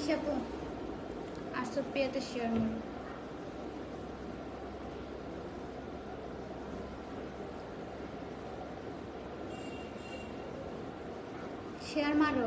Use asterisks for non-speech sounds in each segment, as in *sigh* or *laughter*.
নিশাপু আটশো পেয়াতে শেয়ার মারো শেয়ার মারো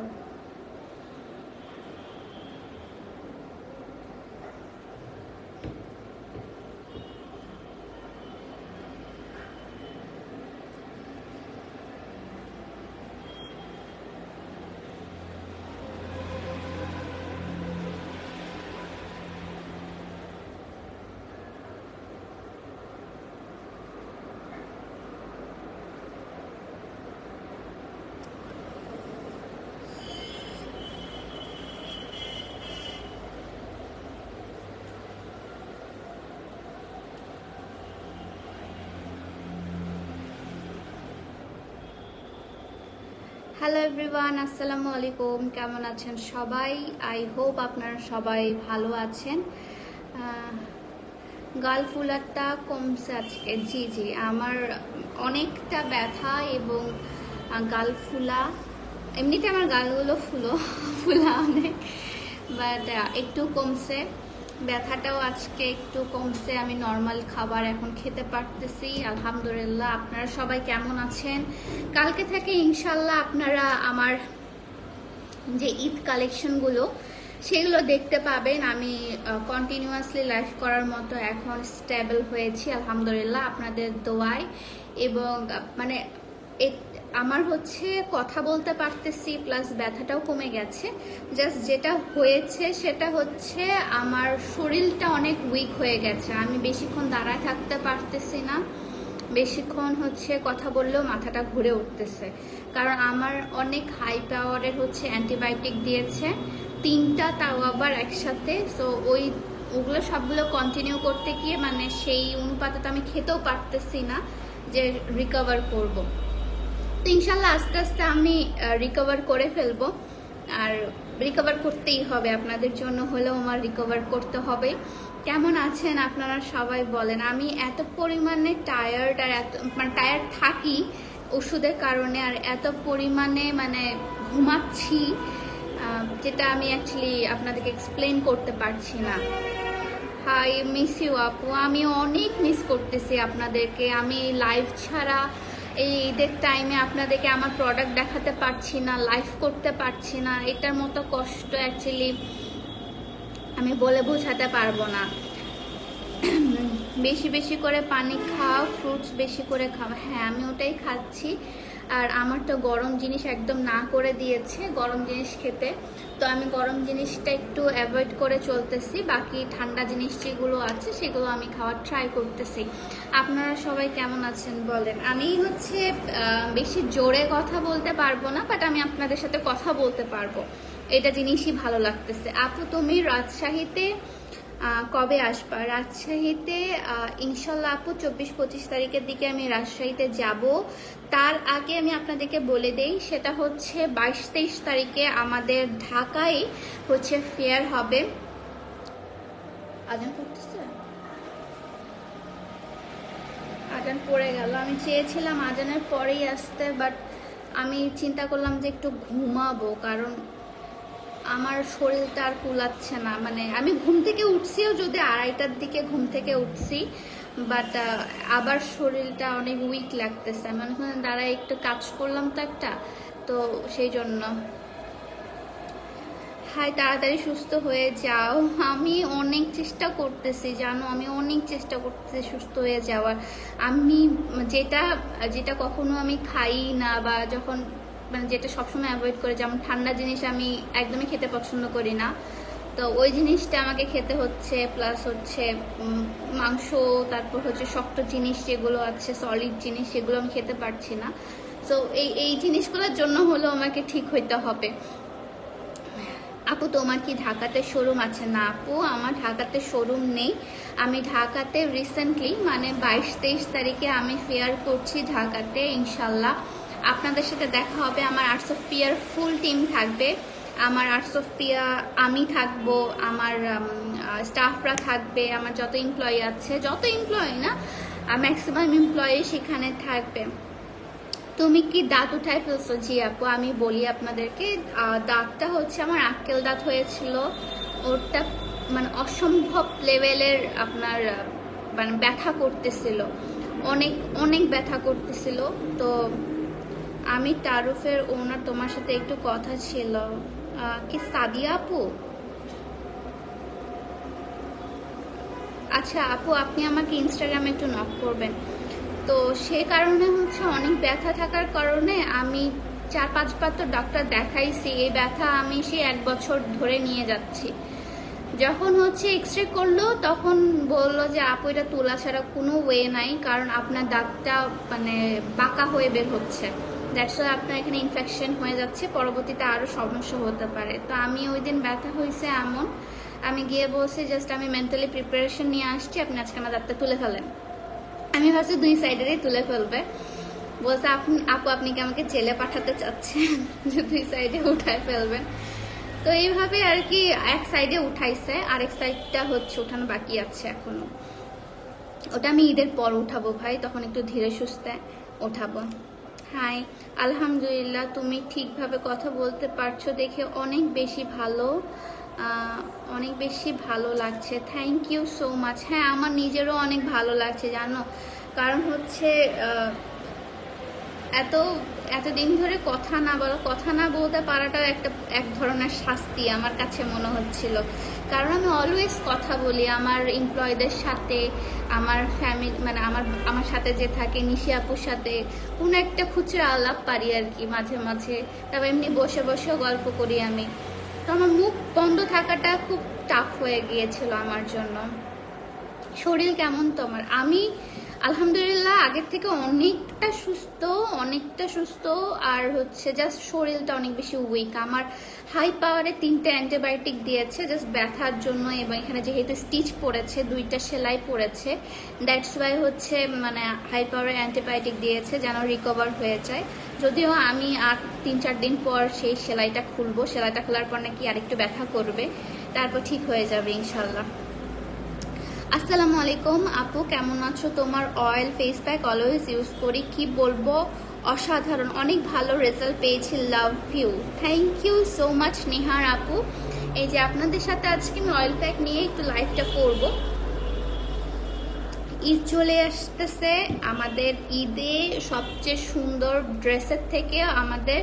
হ্যালো এভরিওয়ান আসসালামু আলাইকুম কেমন আছেন সবাই? আই হোপ আপনারা সবাই ভালো আছেন। গাল ফুলারটা কমছে আজকে। জি জি। আমার অনেকটা ব্যথা এবং গাল ফুলা এমনিতে আমার গালগুলো ফুলো, *laughs* ফুলা অনেক বাট একটু কমছে। ব্যথাটাও আজকে একটু কমছে, আমি নর্মাল খাবার এখন খেতে পারতেছি, আলহামদুলিল্লাহ। আপনারা সবাই কেমন আছেন? কালকে থেকে ইনশাল্লাহ আপনারা আমার যে ঈদ কালেকশনগুলো সেগুলো দেখতে পাবেন। আমি কন্টিনিউয়াসলি লাইভ করার মতো এখন স্টেবল হয়েছি, আলহামদুলিল্লাহ, আপনাদের দোয়ায়। এবং মানে আমার হচ্ছে কথা বলতে পারতেছি প্লাস ব্যথাটাও কমে গেছে। জাস্ট যেটা হয়েছে সেটা হচ্ছে আমার শরীরটা অনেক উইক হয়ে গেছে। আমি বেশিক্ষণ দাঁড়ায় থাকতে পারতেছি না। বেশিক্ষণ হচ্ছে কথা বললেও মাথাটা ঘুরে উঠতেছে। কারণ আমার অনেক হাই পাওয়ারের হচ্ছে অ্যান্টিবায়োটিক দিয়েছে। তিনটা তাও আবার একসাথে। সো ওই ওগুলো সবগুলো কন্টিনিউ করতে গিয়ে মানে সেই অনুপাতে তো আমি খেতেও পারতেছি না যে রিকভার করব। তো ইনশাল্লাহ আস্তে আস্তে আমি রিকভার করে ফেলব। আর রিকভার করতেই হবে। আপনাদের জন্য হলেও আমার রিকভার করতে হবে। কেমন আছেন আপনারা সবাই বলেন। আমি এত পরিমাণে টায়ার্ড আর এত মানে টায়ার্ড থাকি ওষুধের কারণে আর এত পরিমাণে মানে ঘুমাচ্ছি যেটা আমি অ্যাকচুয়ালি আপনাদেরকে এক্সপ্লেন করতে পারছি না। হাই মিস ইউ আপু। আমি অনেক মিস করতেছি আপনাদেরকে। আমি লাইভ ছাড়া এই ঈদের টাইমে আপনাদেরকে আমার প্রোডাক্ট দেখাতে পারছি না লাইভ করতে পারছি না। এটার মতো কষ্ট অ্যাকচুয়ালি আমি বলে বোঝাতে পারব না। বেশি বেশি করে পানি খাও ফ্রুটস বেশি করে খাও। হ্যাঁ আমি ওটাই খাচ্ছি। আর আমার তো গরম জিনিস একদম না করে দিয়েছে, গরম জিনিস খেতে। তো আমি গরম জিনিসটা একটু অ্যাভয়েড করে চলতেছি। বাকি ঠান্ডা জিনিস যেগুলো আছে, সেগুলো আমি খাওয়ার ট্রাই করতেছি। আপনারা সবাই কেমন আছেন বলেন? আমি হচ্ছে বেশি জোরে কথা বলতে পারব না বাট আমি আপনাদের সাথে কথা বলতে পারব। এটা জিনিসই ভালো লাগতেছে। আপু, তুমি রাজশাহীতে কবে আসবা? রাজশাহীতে ইনশাল্লাহ আপু, চব্বিশ পঁচিশ তারিখের দিকে আমি রাজশাহীতে যাব। তার আগে আমি আপনাদেরকে বলে দেই, সেটা হচ্ছে বাইশ তেইশ তারিখে আমাদের ঢাকায় হচ্ছে ফেয়ার হবে। আজান করতেছে আজান পড়ে গেল। আমি চেয়েছিলাম আজানের পরেই আসতে, বাট আমি চিন্তা করলাম যে একটু ঘুমাবো, কারণ আমার শরীরটা আর কুলাচ্ছে না। মানে আমি ঘুম থেকে উঠছিও যদি আড়াইটার দিকে ঘুম থেকে উঠছি বাট আবার শরীরটা অনেক উইক লাগতেছে। আমি অনেকক্ষণ দাঁড়ায় একটু কাজ করলাম তো একটা, তো সেই জন্য। হাই, তাড়াতাড়ি সুস্থ হয়ে যাও। আমি অনেক চেষ্টা করতেছি, জানো, আমি অনেক চেষ্টা করতেছি সুস্থ হয়ে যাওয়ার। আমি যেটা যেটা কখনো আমি খাই না বা যখন মানে যেটা সবসময় অ্যাভয়েড করে, যেমন ঠান্ডা জিনিস আমি একদমই খেতে পছন্দ করি না। তো ওই জিনিসটা আমাকে খেতে হচ্ছে প্লাস হচ্ছে মাংস, তারপর হচ্ছে শক্ত জিনিস যেগুলো আছে সলিড জিনিস, সেগুলো আমি খেতে পারছি না। তো এই এই জিনিসগুলোর জন্য হলেও আমাকে ঠিক হইতে হবে। আপু, তোমার কি ঢাকাতে শোরুম আছে? না, আপু, আমার ঢাকাতে শোরুম নেই। আমি ঢাকাতে রিসেন্টলি মানে বাইশ তেইশ তারিখে আমি ফেয়ার করছি ঢাকাতে, ইনশাল্লাহ। আপনাদের সাথে দেখা হবে। আমার Arts of Pyaar full team থাকবে। আমার আর্টস অফ পিয়া আমি থাকব, আমার স্টাফরা থাকবে, আমার যত এমপ্লয়ি আছে, যত এমপ্লয়ি না ম্যাক্সিমাম এমপ্লয়ি সেখানে থাকবে। তুমি কি দাঁত উঠায় ফেলছো? জি আপু, আমি বলি আপনাদেরকে দাঁতটা হচ্ছে আমার আক্কেল দাঁত হয়েছিল। ওটা মানে অসম্ভব লেভেলের আপনার মানে ব্যথা করতেছিল। অনেক অনেক ব্যথা করতেছিল। তো আমি তারুফের ওনার তোমার সাথে একটু কথা ছিল। কি সাদিয়া আপু? আচ্ছা আপু, আপনি আমাকে ইনস্টাগ্রামে একটু নক করবেন। তো সে কারণে হচ্ছে অনেক ব্যথা থাকার কারণে আমি চার পাঁচবার তো ডাক্তার দেখাইছি, এই ব্যথা আমি সে এক বছর ধরে নিয়ে যাচ্ছি। যখন হচ্ছে এক্স রে করল, তখন বলল যে, আপু, এটা তোলা ছাড়া কোনো ওয়ে নাই, কারণ আপনার দাঁতটা মানে বাঁকা হয়ে বের হচ্ছে। দ্যাটস ওয়াই আপনার এখানে ইনফেকশন হয়ে যাচ্ছে, পরবর্তীতে আরও সমস্যা হতে পারে। তো আমি ওই দিন ব্যথা হয়েছে এমন, আমি গিয়ে বলছি জাস্ট আমি মেন্টালি প্রিপারেশন নিয়ে আসছি, আপনি আজকে আমার দাঁতটা তুলে ফেলেন। আমি ভাবছি দুই সাইডেরই তুলে ফেলবে। বলছে, আপনি, আপু, আপনি কি আমাকে জেলে পাঠাতে চাচ্ছেন যে দুই সাইডে উঠায় ফেলবেন? তো এইভাবে আর কি এক সাইডে উঠাইছে, আরেক সাইডটা হচ্ছে উঠানো বাকি আছে এখনও। ওটা আমি ঈদের পর উঠাবো ভাই, তখন একটু ধীরে সুস্থে উঠাবো। হাই, আলহামদুলিল্লাহ, তুমি ঠিকভাবে কথা বলতে পারছ দেখে অনেক বেশি ভালো অনেক বেশি ভালো লাগছে। থ্যাংক ইউ সো মাচ হ্যাঁ আমার নিজেরও অনেক ভালো লাগছে, জানো? কারণ হচ্ছে এত এতদিন ধরে কথা না বলা কথা না বলতে পারাটাও একটা এক ধরনের শাস্তি আমার কাছে মনে হচ্ছিল। কারণ আমি অলওয়েজ কথা বলি, আমার এমপ্লয়ীদের সাথে, আমার ফ্যামিলি মানে আমার আমার সাথে যে থাকে, নিশি আপুর সাথে, কোনো একটা খুচরা আলাপ পারি আর কি মাঝে মাঝে। তারপর এমনি বসে বসেও গল্প করি আমি। তো আমার মুখ বন্ধ থাকাটা খুব টাফ হয়ে গিয়েছিল আমার জন্য। শরীর কেমন তোমার? আমি আলহামদুলিল্লাহ, আগের থেকে অনেকটা সুস্থ অনেকটা সুস্থ। আর হচ্ছে জাস্ট শরীরটা অনেক বেশি উইক আমার হাই পাওয়ারে তিনটে অ্যান্টিবায়োটিক দিয়েছে জাস্ট ব্যথার জন্য। এবং এখানে যেহেতু স্টিচ পড়েছে, দুইটা সেলাই পড়েছে দ্যাটস ওয়াই হচ্ছে মানে হাই পাওয়ারে অ্যান্টিবায়োটিক দিয়েছে যেন রিকভার হয়ে যায়। যদিও আমি আর তিন চার দিন পর সেই সেলাইটা খুলবো। সেলাইটা খোলার পর নাকি আরেকটু ব্যথা করবে। তারপর ঠিক হয়ে যাবে ইনশাল্লাহ আসসালামু আলাইকুম আপু, কেমন আছো? তোমার oil face pack always use করি। কি বলব? অসাধারণ, অনেক ভালো রেজাল্ট পেয়েছি love you thank you so much Nehar আপু। এই যে আপনাদের সাথে আজকে আমি অয়েল প্যাক নিয়ে একটু লাইভটা করব। ঈদ চলে আসতেছে, আমাদের ঈদে সবচেয়ে সুন্দর ড্রেসের থেকে আমাদের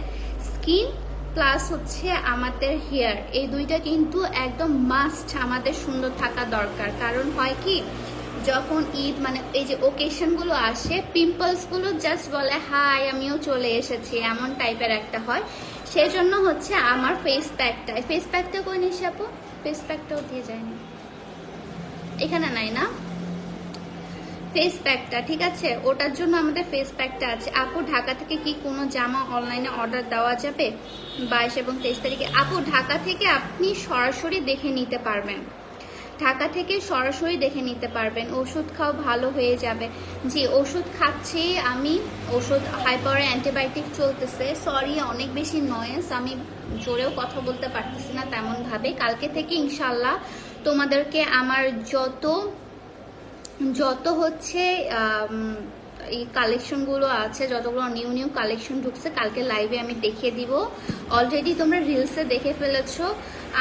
স্কিন প্লাস হচ্ছে আমাদের হেয়ার এই দুইটা কিন্তু একদম মাস্ট আমাদের সুন্দর থাকা দরকার। কারণ হয় কি, যখন ঈদ মানে এই যে ওকেশনগুলো আসে পিম্পলসগুলো জাস্ট বলে হাই আমিও চলে এসেছি। এমন টাইপের একটা হয়। সেই জন্য হচ্ছে আমার ফেস প্যাকটা ফেস প্যাকটা কই নিস আপু? ফেস প্যাকটাও দিয়ে যায়নি। এখানে নাই না? ফেস প্যাকটা ঠিক আছে? ওটার জন্য আমাদের ফেস প্যাকটা আছে। আপু, ঢাকা থেকে কি কোনো জামা অনলাইনে অর্ডার দেওয়া যাবে? বাইশ এবং তেইশ তারিখে। আপু, ঢাকা থেকে আপনি সরাসরি দেখে নিতে পারবেন। ঢাকা থেকে সরাসরি দেখে নিতে পারবেন। ওষুধ খাও ভালো হয়ে যাবে। জি, ওষুধ খাচ্ছি আমি। ওষুধ হাই পাওয়ার অ্যান্টিবায়োটিক চলতেছে। সরি অনেক বেশি নয়েস আমি জোরেও কথা বলতে পারতেছি না তেমনভাবে। কালকে থেকে ইনশাল্লাহ তোমাদেরকে আমার যত যত হচ্ছে এই কালেকশনগুলো আছে, যতগুলো নিউ নিউ কালেকশন ঢুকছে, কালকে লাইভে আমি দেখিয়ে দিব। অলরেডি তোমরা রিলসে দেখে ফেলেছো।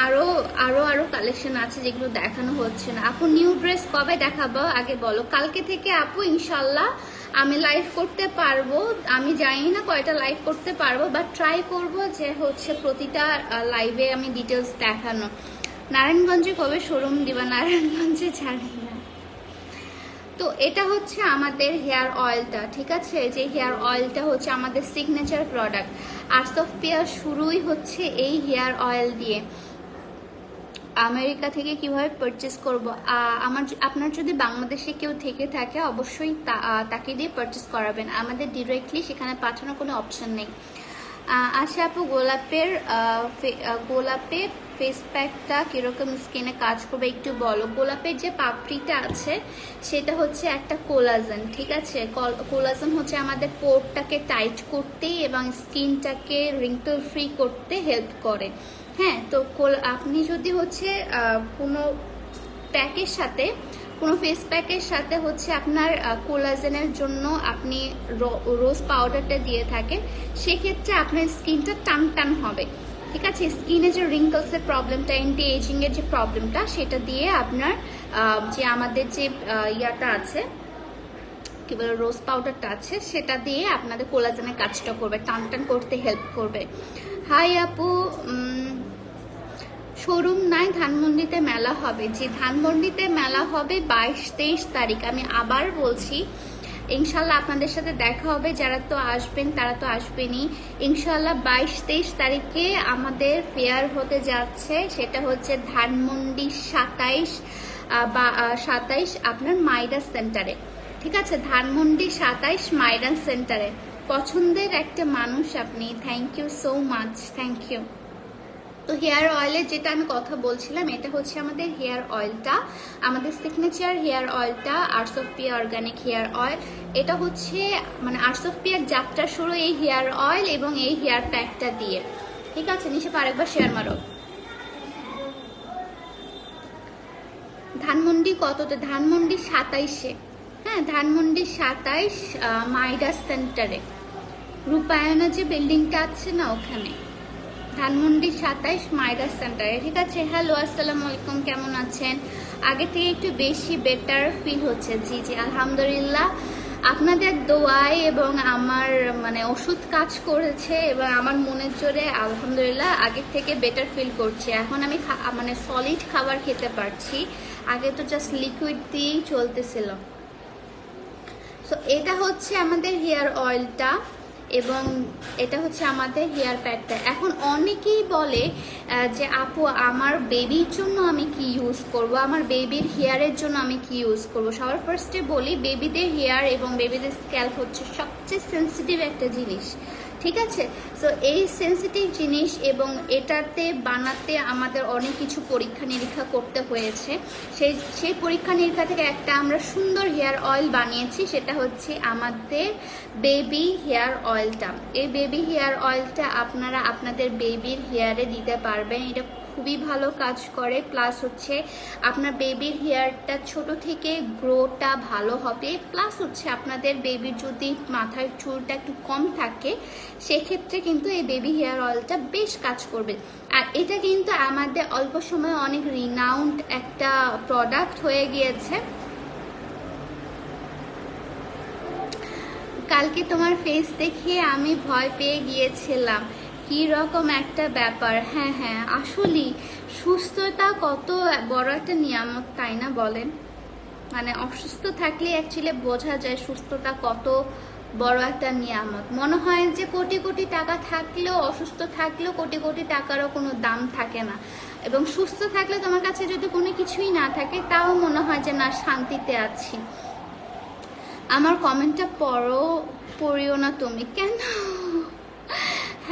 আরও আরও আরও কালেকশন আছে যেগুলো দেখানো হচ্ছে না। আপু নিউ ড্রেস কবে দেখাবো? আগে বলো। কালকে থেকে আপু ইনশাল্লাহ আমি লাইভ করতে পারব। আমি জানি না কয়টা লাইভ করতে পারব বাট ট্রাই করব যে হচ্ছে প্রতিটা লাইভে আমি ডিটেলস দেখানো। নারায়ণগঞ্জে কবে শোরুম দিবা? নারায়ণগঞ্জে জানি তো এটা হচ্ছে আমাদের হেয়ার অয়েলটা, ঠিক আছে? যে হেয়ার অয়েলটা হচ্ছে আমাদের signature product Arts of Pyaar শুরুই হচ্ছে এই হেয়ার অয়েল দিয়ে। আমেরিকা থেকে কীভাবে পারচেস করব? আমার আপনার যদি বাংলাদেশে কেউ থেকে থাকে, অবশ্যই তাকে দিয়ে পারচেস করাবেন। আমাদের ডিরেক্টলি সেখানে পাঠানোর কোনো অপশন নেই। আচ্ছা আপু, গোলাপের গোলাপের ফেস প্যাকটা কীরকম স্কিনে কাজ করবে একটু বলো। গোলাপের যে পাপড়িটা আছে, সেটা হচ্ছে একটা কোলাজেন ঠিক আছে? কোলাজেন হচ্ছে আমাদের পোরটাকে টাইট করতে এবং স্কিনটাকে রিঙ্কল ফ্রি করতে হেল্প করে। হ্যাঁ তো আপনি যদি হচ্ছে কোনো প্যাকের সাথে, কোনো ফেস প্যাকের সাথে হচ্ছে আপনার কোলাজেনের জন্য আপনি রোজ পাউডারটা দিয়ে থাকেন, সেক্ষেত্রে আপনার স্কিনটা টান টান হবে। ঠিক আছে স্কিনে যে রিঙ্কলসের প্রবলেমটা অ্যান্টি এজিং এর যে প্রবলেমটা সেটা দিয়ে আপনার যে আমাদের যে ইয়াটা আছে, কি বলে রোজ পাউডারটা আছে, সেটা দিয়ে আপনাদের কোলাজেনের কাজটা করবে টান টান করতে হেল্প করবে। হাই আপু শোরুম নাই, ধানমন্ডিতে মেলা হবে। যে ধানমন্ডিতে মেলা হবে বাইশ তেইশ তারিখ, আমি আবার বলছি ইনশাল্লাহ আপনাদের সাথে দেখা হবে। যারা তো আসবেন, তারা তো আসবেনই। ইনশাল্লাহ বাইশ তেইশ তারিখে আমাদের ফেয়ার হতে যাচ্ছে। সেটা হচ্ছে ধানমন্ডি সাতাইশ বা সাতাইশ আপনার মাইডাস সেন্টারে। ঠিক আছে? ধানমন্ডি সাতাইশ মাইডাস সেন্টারে। পছন্দের একটা মানুষ আপনি। Thank you so much thank you তো হেয়ার অয়েলের যেটা আমি কথা বলছিলাম, এটা হচ্ছে আমাদের হেয়ার অয়েলটা। আমাদের সিগনেচার হেয়ার অয়েলটা, Arts of Piya organic hair oil. এটা হচ্ছে মানে আর্টস অফ পিয়ার যাত্রা শুরু এই হেয়ার অয়েল এবং এই হেয়ার প্যাকটা দিয়ে। ঠিক আছে নিশে আরেকবার শেয়ার মারো। ধানমন্ডি কততে? ধানমন্ডি সাতাইশে। হ্যাঁ ধানমন্ডি সাতাইশ মাইডাস সেন্টারে। রূপায়ণা যে বিল্ডিংটা আছে না, ওখানে। ধানমন্ডি সাতাইশ মাইডাস সেন্টারে। ঠিক আছে, হ্যালো, আসসালামু আলাইকুম, কেমন আছেন? আগে থেকে একটু বেশি বেটার ফিল হচ্ছে। জি জি, আলহামদুলিল্লাহ। আপনাদের দোয়ায় এবং আমার মানে ওষুধ কাজ করেছে এবং আমার মনের জোরে আলহামদুলিল্লাহ আগের থেকে বেটার ফিল করছি। এখন আমি মানে সলিড খাবার খেতে পারছি। আগে তো জাস্ট লিকুইড দিয়েই চলতেছিল। সো এটা হচ্ছে আমাদের হেয়ার অয়েলটা এবং এটা হচ্ছে আমাদের হেয়ার প্যাডটা। এখন অনেকেই বলে যে, আপু, আমার বেবির জন্য আমি কি ইউজ করব? আমার বেবির হেয়ারের জন্য আমি কি ইউজ করব? সবার ফার্স্টে বলি বেবিদের হেয়ার এবং বেবিদের স্ক্যাল্প হচ্ছে সবচেয়ে সেন্সিটিভ একটা জিনিস। ঠিক আছে? সো এই সেন্সিটিভ জিনিস এবং এটাতে বানাতে আমাদের অনেক কিছু পরীক্ষা নিরীক্ষা করতে হয়েছে। সেই সেই পরীক্ষা নিরীক্ষা থেকে একটা আমরা সুন্দর হেয়ার অয়েল বানিয়েছি, সেটা হচ্ছে আমাদের বেবি হেয়ার অয়েলটা। এই বেবি হেয়ার অয়েলটা আপনারা আপনাদের বেবির হেয়ারে দিতে পারবেন। এটা খুবই ভালো কাজ করে। প্লাস হচ্ছে আপনার বেবির হেয়ারটা ছোট থেকে গ্রোটা ভালো হবে। প্লাস হচ্ছে আপনাদের বেবির যদি মাথার চুলটা একটু কম থাকে, সেক্ষেত্রে কিন্তু এই বেবি হেয়ার অয়েলটা বেশ কাজ করবে। আর এটা কিন্তু আমাদের অল্প সময়ে অনেক রিনাউন্ড একটা প্রোডাক্ট হয়ে গিয়েছে। কালকে তোমার ফেস দেখিয়ে আমি ভয় পেয়ে গিয়েছিলাম। কি রকম একটা ব্যাপার? হ্যাঁ হ্যাঁ আসলেই সুস্থতা কত বড় একটা নিয়ামত, তাই না বলেন? মানে অসুস্থ থাকলে অ্যাকচুয়ালি বোঝা যায় সুস্থতা কত বড় একটা নিয়ামত। মনে হয় যে কোটি কোটি টাকা থাকলেও, অসুস্থ থাকলেও কোটি কোটি টাকারও কোনো দাম থাকে না। এবং সুস্থ থাকলে তোমার কাছে যদি কোনো কিছুই না থাকে, তাও মনে হয় যে না, শান্তিতে আছি। আমার কমেন্টটা পড়ো, পড়িও না তুমি। কেন?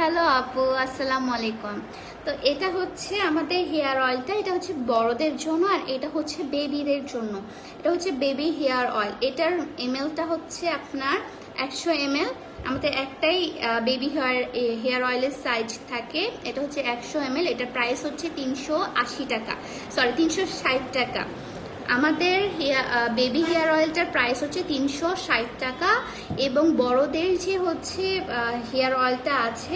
হ্যালো আপু, আসসালামু আলাইকুম। তো এটা হচ্ছে আমাদের হেয়ার অয়েলটা, এটা হচ্ছে বড়দের জন্য আর এটা হচ্ছে বেবিদের জন্য। এটা হচ্ছে বেবি হেয়ার অয়েল। এটার এমএলটা হচ্ছে আপনার একশো এমএল। আমাদের একটাই বেবি হেয়ার হেয়ার অয়েলের সাইজ থাকে। এটা হচ্ছে একশো এমএল। এটার প্রাইস হচ্ছে তিনশো আশি টাকা। সরি, তিনশো ষাট টাকা। আমাদের বেবি হেয়ার অয়েলটার প্রাইস হচ্ছে তিনশো ষাট টাকা এবং বড়দের যে হচ্ছে হেয়ার অয়েলটা আছে,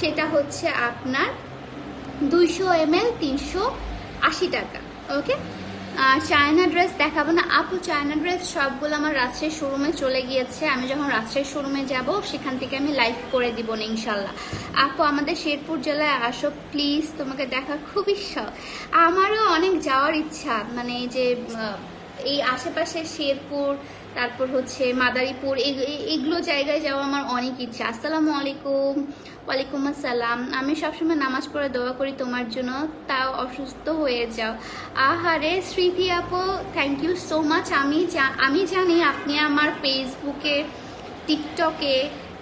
সেটা হচ্ছে আপনার দুইশো এম এল তিনশো আশি টাকা ওকে চায়না ড্রেস দেখাবো না। আপু চায়না ড্রেস সবগুলো আমার রাজশাহী শোরুমে চলে গিয়েছে। আমি যখন রাজশাহী শোরুমে যাব, সেখান থেকে আমি লাইভ করে দিব না, ইনশাল্লাহ। আপু, আমাদের শেরপুর জেলায় আসো প্লিজ তোমাকে দেখার খুবই শখ। আমারও অনেক যাওয়ার ইচ্ছা। মানে যে এই আশেপাশে শেরপুর তারপর হচ্ছে মাদারীপুর এগুলো জায়গায় যাওয়া আমার অনেক ইচ্ছা। আসসালামু আলাইকুম। ওয়ালাইকুম আসসালাম। আমি সবসময় নামাজ পড়ে দোয়া করি তোমার জন্য। তাও অসুস্থ হয়ে যাও। আহারে, স্মৃতি আপু থ্যাংক ইউ সো মাচ আমি আমি জানি আপনি আমার ফেসবুকে টিকটকে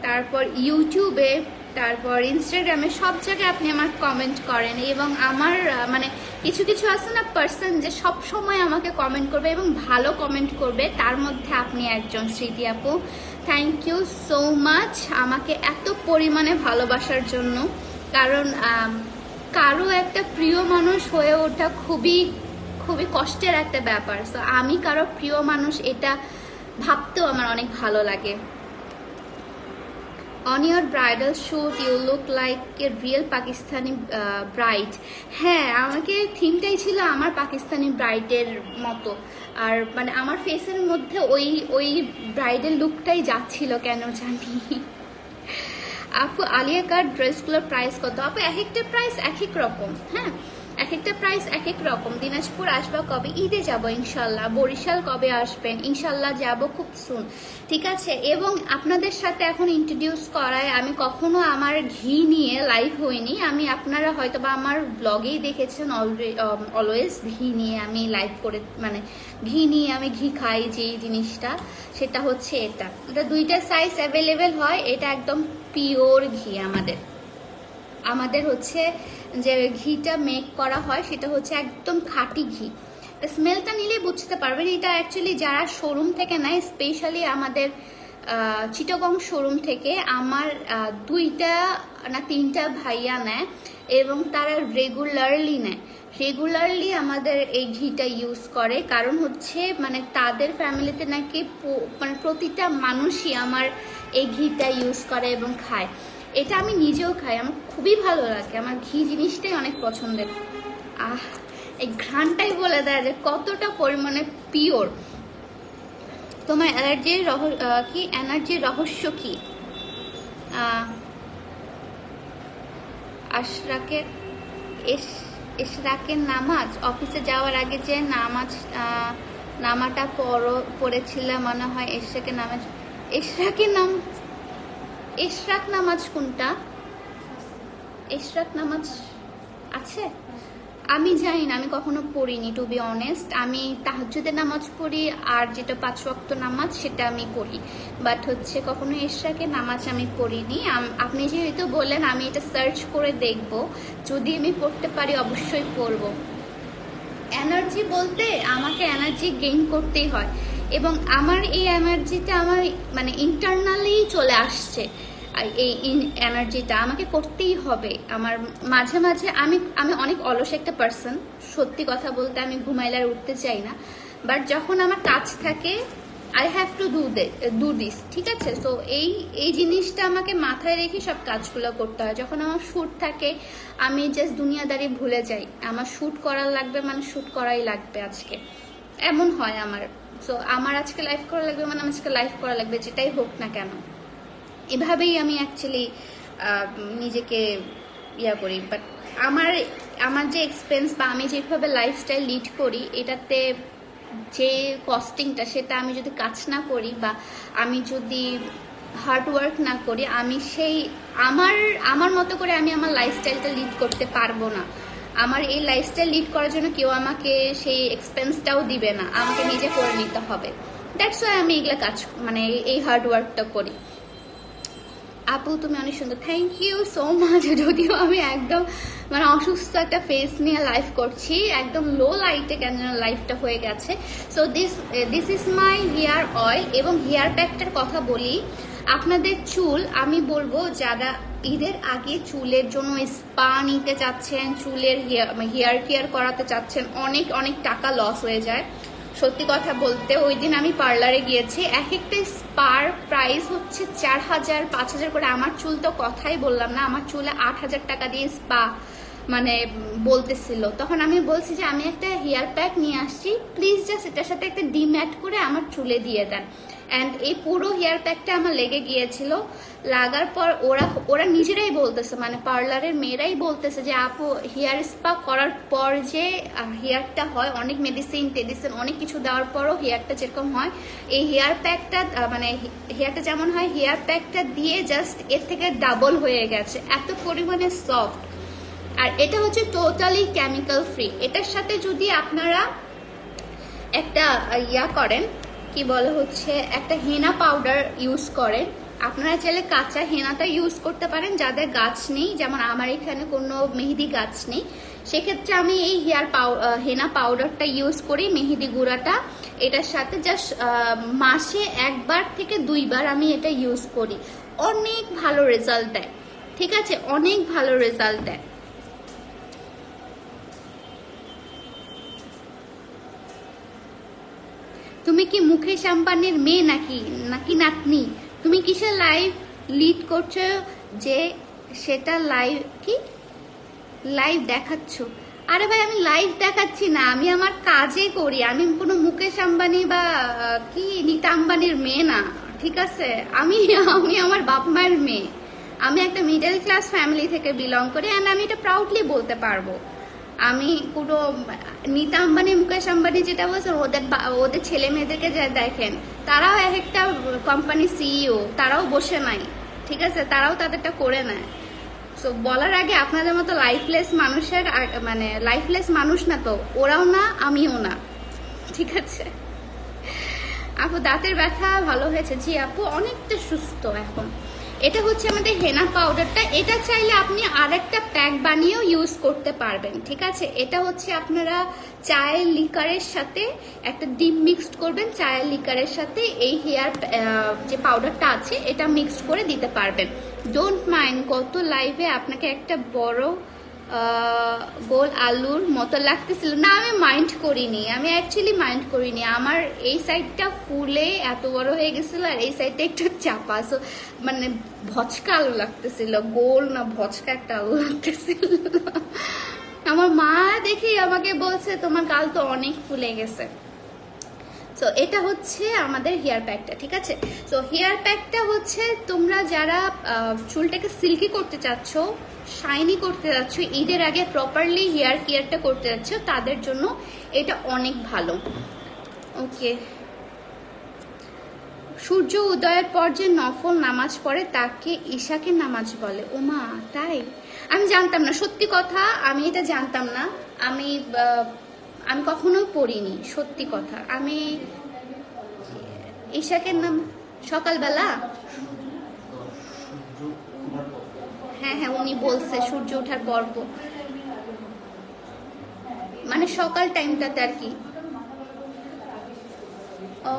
তারপর ইউটিউবে তারপর ইনস্টাগ্রামে সব জায়গায় আপনি আমার কমেন্ট করেন এবং আমার মানে কিছু কিছু আছে না পার্সন যে সব সময় আমাকে কমেন্ট করবে এবং ভালো কমেন্ট করবে, তার মধ্যে আপনি একজন স্মৃতি আপু। থ্যাংক ইউ সো মাচ আমাকে এত পরিমাণে ভালোবাসার জন্য। কারণ কারও একটা প্রিয় মানুষ হয়ে ওঠা খুবই খুবই কষ্টের একটা ব্যাপার। তো আমি কারও প্রিয় মানুষ এটা ভাবতেও আমার অনেক ভালো লাগে। On your bridal shoot you look like a real Pakistani bride হ্যাঁ আমাকে থিমটাই ছিল আমার পাকিস্তানি ব্রাইডের মতো। আর মানে আমার ফেসের মধ্যে ওই ওই ব্রাইডের লুকটাই যাচ্ছিল কেন জানি। আপু, আলিয়া কার ড্রেসগুলোর প্রাইস কত? আপু, এক একটা প্রাইস এক এক রকম হ্যাঁ? এক একটা প্রাইস এক এক রকম। দিনাজপুর আসবা কবে? ঈদে যাব ইনশাল্লাহ। বরিশাল কবে আসবেন? ইনশাল্লাহ যাব খুব সুন ঠিক আছে? এবং আপনাদের সাথে এখন ইন্ট্রোডিউস করায় আমি কখনো আমার ঘি নিয়ে লাইভ হইনি। আমি আপনারা হয়তো বা আমার ব্লগেই দেখেছেন অলওয়েজ ঘি নিয়ে আমি লাইভ করে মানে ঘি নিয়ে আমি ঘি খাই যে জিনিসটা, সেটা হচ্ছে এটা। এটা দুইটা সাইজ অ্যাভেলেবেল হয়। এটা একদম পিওর ঘি আমাদের। আমাদের হচ্ছে যে ঘিটা মেক করা হয়, সেটা হচ্ছে একদম খাঁটি ঘি। স্মেলটা নিলে বুঝতে পারবেন, এটা অ্যাকচুয়ালি যারা শোরুম থেকে নেয় স্পেশালি আমাদের চিটাগং শোরুম থেকে আমার দুইটা না তিনটা ভাইয়া নেয় এবং তারা রেগুলারলি নেয়। রেগুলারলি আমাদের এই ঘিটা ইউজ করে, কারণ হচ্ছে মানে তাদের ফ্যামিলিতে নাকি মানে প্রতিটা মানুষই আমার এই ঘিটা ইউজ করে এবং খায়। এটা আমি নিজেও খাই আমার খুবই ভালো লাগে আমার ঘি জিনিসটাই অনেক পছন্দের। আহ এই ঘ্রাণটাই বলে দেয় যে কতটা পরিমাণে পিওর। তোমার অ্যালার্জির রহ কি? এনার্জির রহস্য কি? আহ, আশরাকের এস এশরাকের নামাজ অফিসে যাওয়ার আগে যে নামাজ নামাটা পড়ো- পড়েছিলাম মনে হয় এশরাকের নামাজ এশরাকের নাম এশরাক নামাজ কোনটা? এশরাক নামাজ আছে? আমি জানি না, আমি কখনো পড়িনি টু বি অনেস্ট আমি তাহাজ্জুদের নামাজ পড়ি, আর যেটা পাঁচ ওয়াক্ত নামাজ সেটা আমি পড়ি। বাট হচ্ছে কখনো এশরাকের নামাজ আমি পড়িনি। আপনি যেহেতু বললেন, আমি এটা সার্চ করে দেখব। যদি আমি পড়তে পারি, অবশ্যই পড়ব। এনার্জি বলতে আমাকে এনার্জি গেইন করতেই হয়। এবং আমার এই এনার্জিটা আমার মানে ইন্টারনালি চলে আসছে। এই এনার্জিটা আমাকে করতেই হবে। আমার মাঝে মাঝে আমি আমি অনেক অলস একটা পার্সন সত্যি কথা বলতে আমি ঘুমাইলে আর উঠতে চাই না। বাট যখন আমার কাজ থাকে I have to do do this ঠিক আছে? সো এই এই জিনিসটা আমাকে মাথায় রেখে সব কাজগুলো করতে হয়। যখন আমার শ্যুট থাকে, আমি জাস্ট দুনিয়াদারি ভুলে যাই। আমার শ্যুট করার লাগবে মানে শ্যুট করাই লাগবে আজকে। এমন হয় আমার। সো আমার আজকে লাইভ করা লাগবে মানে আজকে লাইভ করা লাগবে, যেটাই হোক না কেন। এভাবেই আমি অ্যাকচুয়ালি নিজেকে ইয়া করি। বাট আমার আমার যে এক্সপেন্স বা আমি যেভাবে লাইফস্টাইল লিড করি, এটাতে যে কস্টিংটা সেটা আমি যদি কাজ না করি বা আমি যদি হার্ড ওয়ার্ক না করি, আমি সেই, আমার আমার মতো করে আমি আমার লাইফস্টাইলটা লিড করতে পারব না। আমার এই লাইফস্টাইল লিড করার জন্য কেউ আমাকে সেই এক্সপেন্সটাও দিবে না। আমাকে নিজে করে নিতে হবে। দ্যাটস ওয়াই আমি এগুলো কাজ মানে এই হার্ড ওয়ার্কটা করি। আপু, তুমি অনেক সুন্দর। থ্যাংক ইউ সো মাচ যদিও আমি একদম মানে অসুস্থ একটা ফেস নিয়ে লাইভ করছি, একদম লো লাইটে কেন যেন লাইফটা হয়ে গেছে। So this this is my hair oil এবং হেয়ার প্যাকটার কথা বলি। আপনাদের চুল, আমি বলব যারা ঈদের আগে চুলের জন্য স্পা নিতে চাচ্ছেন, চুলের হেয়ার কেয়ার করাতে চাচ্ছেন, অনেক অনেক টাকা লস হয়ে যায়। সত্যি কথা বলতে, ওই দিন আমি পার্লারে গিয়েছি এক একটা স্পার প্রাইস হচ্ছে চার হাজার, পাঁচ হাজার করে। আমার চুল তো কথাই বললাম না, আমার চুলে আট হাজার টাকা দিয়ে স্পা মানে বলতেছিল। তখন আমি বলছি যে, আমি একটা হেয়ার প্যাক নিয়ে আসছি প্লিজ জাস্ট এটার সাথে একটা ডিম অ্যাড করে আমার চুলে দিয়ে দেন। অ্যান্ড এই পুরো হেয়ার প্যাকটা আমার লেগে গিয়েছিল। লাগার পর ওরা ওরা নিজেরাই বলতেছে মানে পার্লারের মেয়েরাই বলতেছে যে, আপু হেয়ার স্পা করার পর যে হেয়ারটা হয়, অনেক মেডিসিন টেডিসিন অনেক কিছু দেওয়ার পরও হেয়ারটা যেরকম হয়, এই হেয়ার প্যাকটা মানে হেয়ারটা যেমন হয় হেয়ার প্যাকটা দিয়ে জাস্ট এর থেকে ডাবল হয়ে গেছে। এত পরিমাণে সফট আর এটা হচ্ছে টোটালি কেমিক্যাল ফ্রি এটার সাথে যদি আপনারা একটা ইয়া করেন কি বলে হচ্ছে, একটা হেনা পাউডার ইউজ করেন আপনারা চাইলে কাঁচা হেনাটা ইউজ করতে পারেন, যাদের গাছ নেই, যেমন আমার এখানে কোনো মেহেদি গাছ নেই। সেক্ষেত্রে আমি এই হেয়ার পাউ হেনা পাউডারটা ইউজ করি, মেহেদি গুঁড়াটা। এটার সাথে জাস্ট মাসে একবার থেকে দুইবার আমি এটা ইউজ করি। অনেক ভালো রেজাল্ট দেয়, ঠিক আছে? অনেক ভালো রেজাল্ট দেয় তুমি কি মুকেশ আম্বানির মেয়ে নাকি? নাকি নাতনি? তুমি কিসের লাইভ লিড করছ যে সেটা লাইভ কি? লাইভ দেখাচ্ছ। আরে ভাই, আমি লাইভ দেখাচ্ছি না। আমি আমার কাজে করি। আমি কোনো মুকেশ আম্বানি বা কি নীতা আম্বানির মেয়ে না। ঠিক আছে? আমি আমি আমার বাপ মায়ের মেয়ে। আমি একটা মিডল ক্লাস ফ্যামিলি থেকে বিলং করি অ্যান্ড আমি এটা প্রাউডলি বলতে পারব। আমি পুরো, নীতা আম্বানি, মুকেশ আম্বানি যেটা বলছে, ওদের ওদের ছেলে মেয়েদেরকে যা দেখেন, তারাও এক একটা কোম্পানি সিইও তারাও বসে নাই, ঠিক আছে? তারাও তাদেরটা করে নেয়। সো বলার আগে আপনাদের মতো লাইফলেস মানুষের মানে লাইফলেস মানুষ না তো, ওরাও না, আমিও না, ঠিক আছে? আপু, দাঁতের ব্যথা ভালো হয়েছে? জি, আপু, অনেকটা সুস্থ এখন। এটা হচ্ছে আমাদের হেনা পাউডারটা। এটা চাইলে আপনি আর একটা প্যাক বানিয়েও ইউজ করতে পারবেন, ঠিক আছে? এটা হচ্ছে আপনারা চায়ের লিকারের সাথে একটা ডিম মিক্সড করবেন, চায়ের লিকারের সাথে এই হেয়ার যে পাউডারটা আছে, এটা মিক্সড করে দিতে পারবেন। ডোন্ট মাইন্ড কত লাইভে আপনাকে একটা বড় গোল আলুর মতো লাগতেছিল। না, আমি মাইন্ড করিনি। আমি অ্যাকচুয়ালি মাইন্ড করিনি। আমার এই সাইডটা ফুলে এত বড় হয়ে গেছিল আর এই সাইডটা একটু চাপা। সো মানে ভচকা আলু লাগতেছিল। গোল না ভচকা একটা আলু লাগতেছিল। আমার মা দেখেই আমাকে বলছে, তোমার কাল তো অনেক ফুলে গেছে। সো এটা হচ্ছে আমাদের হেয়ার প্যাকটা, ঠিক আছে? সো হেয়ার প্যাকটা হচ্ছে তোমরা যারা চুলটাকে সিল্কি করতে চাচ্ছ শাইনি করতে যাচ্ছ ঈদের আগে প্রপারলি হেয়ার কেয়ারটা করতে যাচ্ছ তাদের জন্য এটা অনেক ভালো। ওকে। সূর্য উদয়ের পর যে নফল নামাজ পড়ে, তাকে ঈশাকে নামাজ বলে। ওমা, তাই? আমি জানতাম না, সত্যি কথা, আমি এটা জানতাম না। আমি আমি কখনো পড়িনি, সত্যি কথা। আমি ঈশাকের নাম সকালবেলা? হ্যাঁ হ্যাঁ উনি বলছে সূর্য ওঠার পর্ব। মানে সকাল টাইমটাতে আর কি। ও,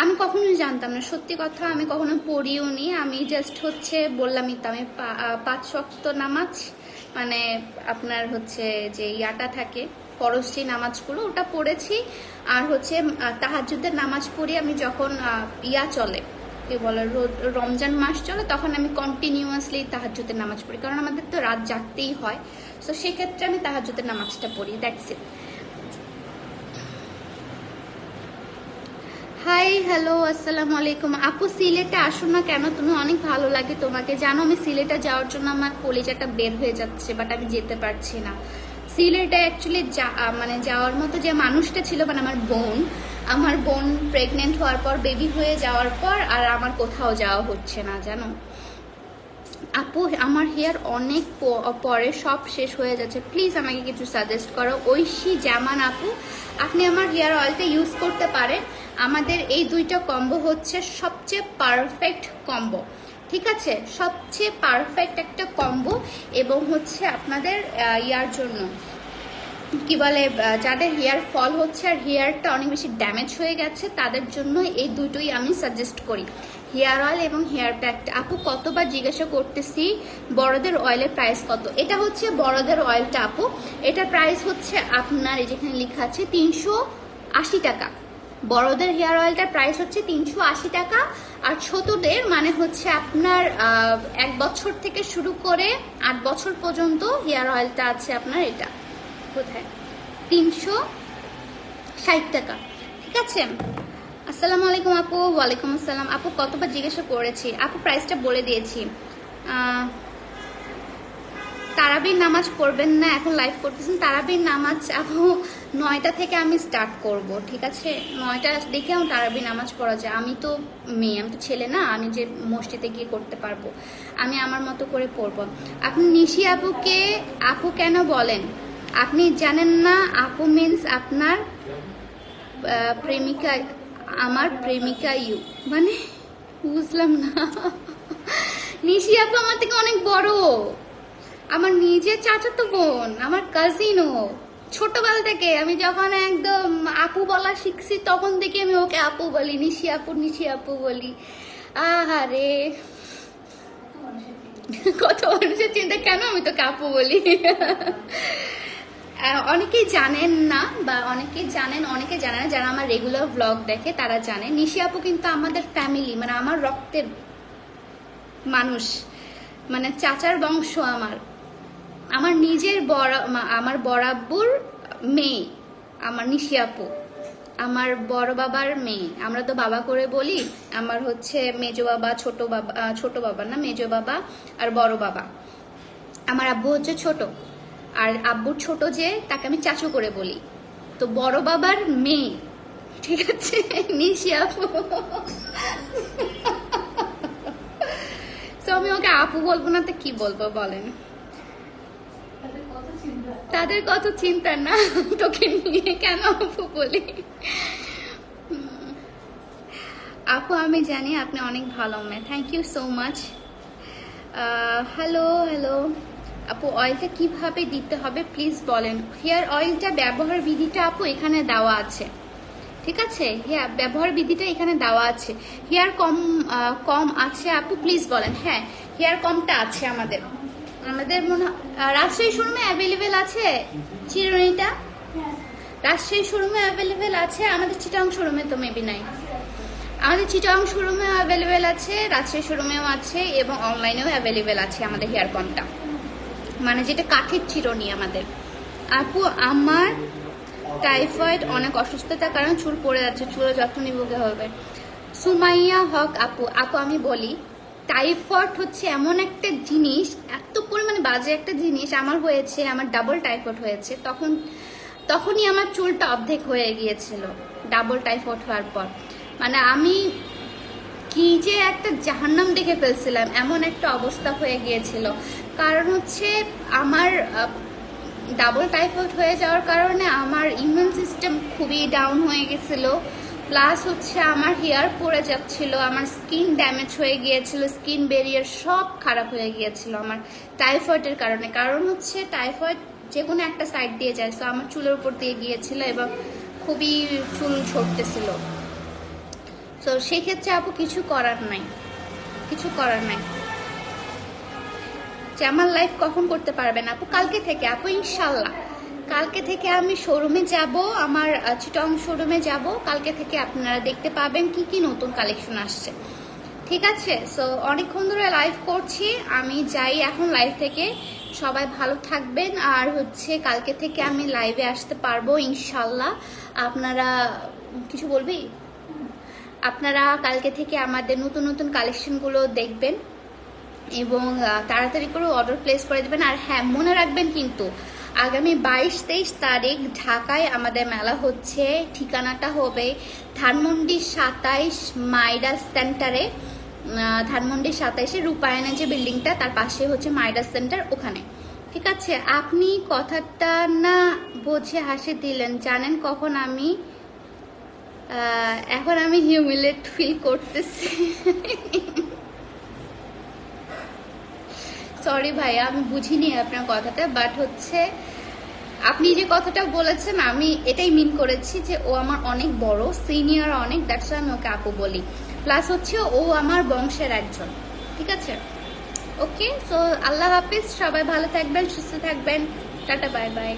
আমি কখনোই জানতাম না, সত্যি কথা, আমি কখনো পড়িও নি। আমি জাস্ট হচ্ছে বললামই তো আমি পাঁচ শক্ত নামাজ মানে আপনার হচ্ছে যে ইয়াটা থাকে ফরজ যে নামাজগুলো ওটা পড়েছি। আর হচ্ছে তাহাজুদের নামাজ পড়ি আমি যখন ইয়া চলে, কি বলে রমজান মাস চলে, তখন আমি কন্টিনিউয়াসলি তাহাজুদের নামাজ পড়ি। কারণ আমাদের তো রাত জাগতেই হয়। তো সেক্ষেত্রে আমি তাহাজুদের নামাজটা পড়ি দ্যাটস ইট হাই হ্যালো আসসালামু আলাইকুম। আপু, সিলেটে আসো না কেন? তুমি অনেক ভালো লাগে তোমাকে। জানো, আমি সিলেটে যাওয়ার জন্য আমার কলিজাটা বের হয়ে যাচ্ছে বাট আমি যেতে পারছি না। সিলেটে অ্যাকচুয়ালি মানে যাওয়ার মতো যে মানুষটা ছিল মানে আমার বোন আমার বোন প্রেগনেন্ট হওয়ার পর বেবি হয়ে যাওয়ার পর, আর আমার কোথাও যাওয়া হচ্ছে না, জানো? আপু, আমার হেয়ার অনেক পরে সব শেষ হয়ে যাচ্ছে। প্লিজ আমাকে কিছু সাজেস্ট করো। ঐশী জামান আপু, আপনি আমার হেয়ার অয়েলটা ইউজ করতে পারেন। আমাদের এই দুইটা কম্বো হচ্ছে সবচেয়ে পারফেক্ট কম্বো ঠিক আছে? সবচেয়ে পারফেক্ট একটা কম্বো এবং হচ্ছে আপনাদের ইয়ার জন্য। কি বলে যাদের হেয়ার ফল হচ্ছে আর হেয়ারটা অনেক বেশি ড্যামেজ হয়ে গেছে, তাদের জন্য এই দুটোই আমি সাজেস্ট করি। হেয়ার অয়েল এবং হেয়ার প্যাকটা আপু, কতবার জিজ্ঞাসা করতেছি, বড়দের অয়েলের প্রাইস কত? এটা হচ্ছে বড়দের অয়েলটা আপু। এটার প্রাইস হচ্ছে আপনার, এই যেখানে লেখা আছে, তিনশো আশি টাকা। বড়দের হেয়ার অয়েলটার প্রাইস হচ্ছে তিনশো আশি টাকা আর ছোটদের মানে হচ্ছে আপনার এক বছর থেকে শুরু করে আট বছর পর্যন্ত হেয়ার অয়েলটা আছে আপনার এটা। কোথায়? তিনশো ষাট টাকা। ঠিক আছে? আসসালামু আলাইকুম আপু, ওয়ালাইকুম আসসালাম। আপু, কতবার জিজ্ঞাসা করেছি? আপু প্রাইসটা বলে দিয়েছি। তারাবির নামাজ পড়বেন না, এখন লাইভ করতেছেন। তারাবির নামাজ আপু নয়টা থেকে আমি স্টার্ট করব, ঠিক আছে? নয়টা দেখে আমার তারাবির নামাজ পড়া যায়। আমি তো মেয়ে, আমি তো ছেলে না, আমি যে মসজিদে গিয়ে করতে পারব, আমি আমার মতো করে পড়ব। আপনি নিশি আপুকে, আপু কেন বলেন? আপনি জানেন না, আপু মিন্স আপনার প্রেমিকা, আমার প্রেমিকা ইউ। মানে বুঝলাম না। নিশি আপু আমার থেকে অনেক বড়। আমার নিজের চাচাতো বোন, আমার কাজিনও ছোটবেলা থেকে আমি যখন একদম আপু বলা শিখছি, তখন থেকে আমি ওকে আপু বলি, নিশি আপু নিশি আপু বলি। আহারে। কত মানুষের চিন্তা, কেন আমি তোকে আপু বলি? অনেকেই জানেন না বা অনেকেই জানেন, অনেকে জানে না, যারা আমার রেগুলার ব্লগ দেখে, তারা জানে। নিশি আপু কিন্তু আমাদের ফ্যামিলি মানে আমার রক্তের মানুষ মানে চাচার বংশ আমার। আমার নিজের বড় মা- আমার বরাব্বুর মেয়ে, আমার নিশি আপু, আমার বড় বাবার মেয়ে। আমরা তো বাবা করে বলি, আমার হচ্ছে মেজো বাবা, ছোট বাবা ছোট বাবা না, মেজো বাবা আর বড় বাবা। আমার আব্বু হচ্ছে ছোট, আর আব্বুর ছোট যে, তাকে আমি চাচু করে বলি। তো বড় বাবার মেয়ে, ঠিক আছে? নিশি আপু। *laughs* তো আমি ওকে আপু বলব না, তো কি বলব বলেন? তাদের কত চিন্তা না? তোকে নিয়ে কেন আপু বলি? আপু, আমি জানি আপনি অনেক ভালো মেয়ে। Thank you so much hello hello আপু অয়েলটা কীভাবে দিতে হবে? প্লিজ বলেন। হেয়ার অয়েলটা ব্যবহার বিধিটা আপু এখানে দেওয়া আছে। ঠিক আছে? হেয়ার ব্যবহার বিধিটা এখানে দেওয়া আছে। হেয়ার কম কম আছে আপু প্লিজ বলেন। হ্যাঁ হেয়ার কমটা আছে আমাদের। আমাদের মনে রাজশাহী শোরুমে অ্যাভেলেবেল আছে চিরুনিটা? রাজশাহী শোরুমে অ্যাভেলেবেল আছে, আমাদের চিটাং শোরুমে তো মেবি নাই। আমাদের চিটাং শোরুমেও অ্যাভেলেবেল আছে, রাজশাহী শোরুমেও আছে এবং অনলাইনেও অ্যাভেলেবেল আছে আমাদের হেয়ার কমটা মানে যেটা কাঠের চিরুনি আমাদের। আপু, আমার টাইফয়েড অনেক অসুস্থতার কারণে চুল পড়ে যাচ্ছে, চুলের যত্ন নিবকে হবে সুমাইয়া হক আপু আপু আমি বলি টাইফয়েড হচ্ছে এমন একটা জিনিস, এত পরিমাণে বাজে একটা জিনিস, আমার হয়েছে, আমার ডাবল টাইফয়েড হয়েছে, তখন, তখনই আমার চুলটা অর্ধেক হয়ে গিয়েছিল ডাবল টাইফয়েড হওয়ার পর। মানে আমি কি যে একটা জাহান্নাম দেখে ফেলছিলাম, এমন একটা অবস্থা হয়ে গিয়েছিল। কারণ হচ্ছে আমার ডাবল টাইফয়েড হয়ে যাওয়ার কারণে আমার ইমিউন সিস্টেম খুবই ডাউন হয়ে গেছিল। প্লাস হচ্ছে আমার হেয়ার পড়ে যাচ্ছিল, আমার স্কিন ড্যামেজ হয়ে গিয়েছিল স্কিন বেরিয়ার সব খারাপ হয়ে গিয়েছিল আমার টাইফয়েডের কারণে। কারণ হচ্ছে টাইফয়েড যে কোনো একটা সাইড দিয়ে যায় তো আমার চুলের উপর দিয়ে গিয়েছিল এবং খুবই চুল ঝরতেছিল তো সেক্ষেত্রে আপু কিছু করার নাই, কিছু করার নাই। যে আমার লাইফ কখন করতে পারবেন আপু? কালকে থেকে আপু, ইনশাল্লাহ। কালকে থেকে আমি শোরুমে যাব, আমার চিটং শোরুমে যাব। কালকে থেকে আপনারা দেখতে পাবেন কি কি নতুন কালেকশন আসছে। ঠিক আছে? সো অনেকক্ষণ ধরে লাইভ করছি। আমি যাই এখন লাইভ থেকে। সবাই ভালো থাকবেন। আর হচ্ছে কালকে থেকে আমি লাইভে আসতে পারব, ইনশাল্লাহ। আপনারা, কিছু বলবি? আপনারা কালকে থেকে আমাদের নতুন নতুন কালেকশনগুলো দেখবেন এবং তাড়াতাড়ি করে অর্ডার প্লেস করে দেবেন। আর হ্যাঁ মনে রাখবেন কিন্তু আগামী বাইশ তেইশ তারিখ ঢাকায় আমাদের মেলা হচ্ছে। ঠিকানাটা হবে ধানমন্ডি সাতাইশ মাইডাস সেন্টারে। ধানমন্ডি সাতাইশে রূপায়ণে যে বিল্ডিংটা, তার পাশে হচ্ছে মাইডাস সেন্টার ওখানে। ঠিক আছে, আপনি কথাটা না বুঝে হাসি দিলেন। জানেন কখন আমি এখন আমি হিউমিলেট ফিল করতেছি। *laughs* সরি ভাইয়া, আমি বুঝিনি আপনার কথাটা বাট হচ্ছে আপনি যে কথাটা বলেছেন, আমি এটাই মিন করেছি যে ও আমার অনেক বড় সিনিয়র অনেক দ্যাটস আমি ওকে আপু বলি। প্লাস হচ্ছে ও আমার বংশের একজন, ঠিক আছে? ওকে সো আল্লাহ হাফিজ, সবাই ভালো থাকবেন, সুস্থ থাকবেন। Tata bye bye